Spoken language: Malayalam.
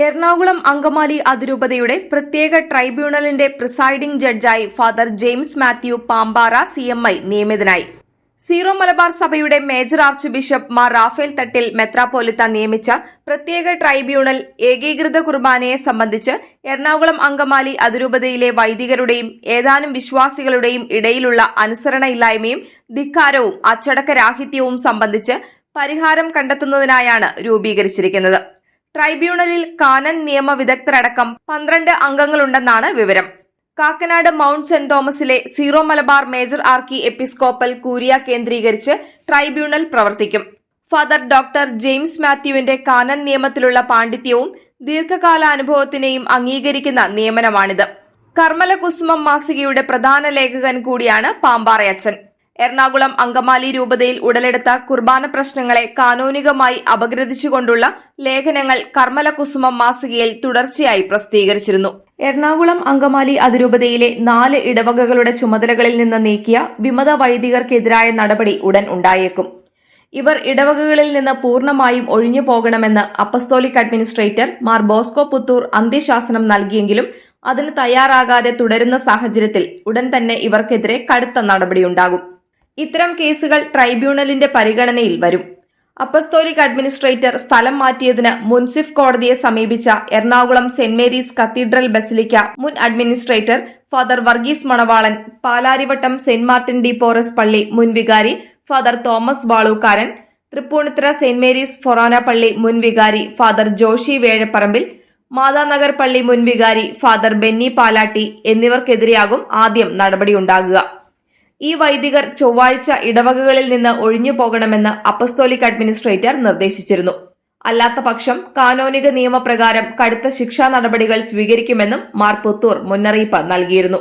എറണാകുളം അങ്കമാലി അതിരൂപതയുടെ പ്രത്യേക ട്രൈബ്യൂണലിന്റെ presiding ജഡ്ജായി father James Mathew Pampara C നിയമിതനായി. Zero Malabar സഭയുടെ major archbishop Mar Raphael Thattil മെത്രാപ്പോലിത്ത നിയമിച്ച പ്രത്യേക ട്രൈബ്യൂണൽ ഏകീകൃത കുർബാനയെ സംബന്ധിച്ച് എറണാകുളം അങ്കമാലി അതിരൂപതയിലെ വൈദികരുടെയും ഏതാനും വിശ്വാസികളുടെയും ഇടയിലുള്ള അനുസരണയില്ലായ്മയും ധിക്കാരവും അച്ചടക്കരാഹിത്യവും സംബന്ധിച്ച് പരിഹാരം കണ്ടെത്തുന്നതിനായാണ് രൂപീകരിച്ചിരിക്കുന്നത്. ട്രൈബ്യൂണലിൽ കാനൻ നിയമ വിദഗ്ധരടക്കം പന്ത്രണ്ട് അംഗങ്ങളുണ്ടെന്നാണ് വിവരം. Kakkanad mount saint തോമസിലെ Syro Malabar major archiepiscopal curia കേന്ദ്രീകരിച്ച് ട്രൈബ്യൂണൽ പ്രവർത്തിക്കും. ഫാദർ ഡോക്ടർ ജെയിംസ് മാത്യുവിന്റെ കാനൻ നിയമത്തിലുള്ള പാണ്ഡിത്യവും ദീർഘകാല അനുഭവത്തിനെയും അംഗീകരിക്കുന്ന നിയമനമാണിത്. കർമ്മല കുസുമം മാസികയുടെ പ്രധാന ലേഖകൻ കൂടിയാണ് പാമ്പാറയച്ചൻ. എറണാകുളം അങ്കമാലി രൂപതയിൽ ഉടലെടുത്ത കുർബാന പ്രശ്നങ്ങളെ കാനൂനികമായി അപഗ്രഥിച്ചുകൊണ്ടുള്ള ലേഖനങ്ങൾ കർമ്മല കുസുമം മാസികയിൽ തുടർച്ചയായി പ്രസിദ്ധീകരിച്ചിരുന്നു. എറണാകുളം അങ്കമാലി അതിരൂപതയിലെ നാല് ഇടവകകളുടെ ചുമതലകളിൽ നിന്ന് നീക്കിയ വിമത വൈദികർക്കെതിരായ നടപടി ഉടൻ ഉണ്ടായേക്കും. ഇവർ ഇടവകകളിൽ നിന്ന് പൂർണമായും ഒഴിഞ്ഞു പോകണമെന്ന് apostolic administrator Mar Bosco Puthur അന്ത്യശാസനം നൽകിയെങ്കിലും അതിന് തയ്യാറാകാതെ തുടരുന്ന സാഹചര്യത്തിൽ ഉടൻ തന്നെ ഇവർക്കെതിരെ കടുത്ത നടപടിയുണ്ടാകും. ഇത്തരം കേസുകൾ ട്രൈബ്യൂണലിന്റെ പരിഗണനയിൽ വരും. അപ്പസ്തോലിക് അഡ്മിനിസ്ട്രേറ്റർ സ്ഥലം മാറ്റിയതിന് മുൻസിഫ് കോടതിയെ സമീപിച്ച Ernakulam saint Mary's cathedral basilica മുൻ administrator father Varghese Manavalan Palarivattom saint Martin de Porres പള്ളി മുൻ വികാരി father Thomas Baalookkaran Tripunithura saint Mary's Forane പള്ളി മുൻ വികാരി ഫാദർ ജോഷി വേഴപ്പറമ്പിൽ മാതാനഗർ പള്ളി മുൻ വികാരി ഫാദർ ബെന്നി പാലാട്ടി എന്നിവർക്കെതിരെയാകും ആദ്യം നടപടിയുണ്ടാകുക. ഈ വൈദികർ ചൊവ്വാഴ്ച ഇടവകകളിൽ നിന്ന് ഒഴിഞ്ഞു പോകണമെന്ന് അപ്പസ്തോലിക് അഡ്മിനിസ്ട്രേറ്റർ നിർദ്ദേശിച്ചിരുന്നു. അല്ലാത്ത പക്ഷം കാനോനിക നിയമപ്രകാരം കടുത്ത ശിക്ഷാ നടപടികൾ സ്വീകരിക്കുമെന്നും മാർ പുത്തൂർ മുന്നറിയിപ്പ് നൽകിയിരുന്നു.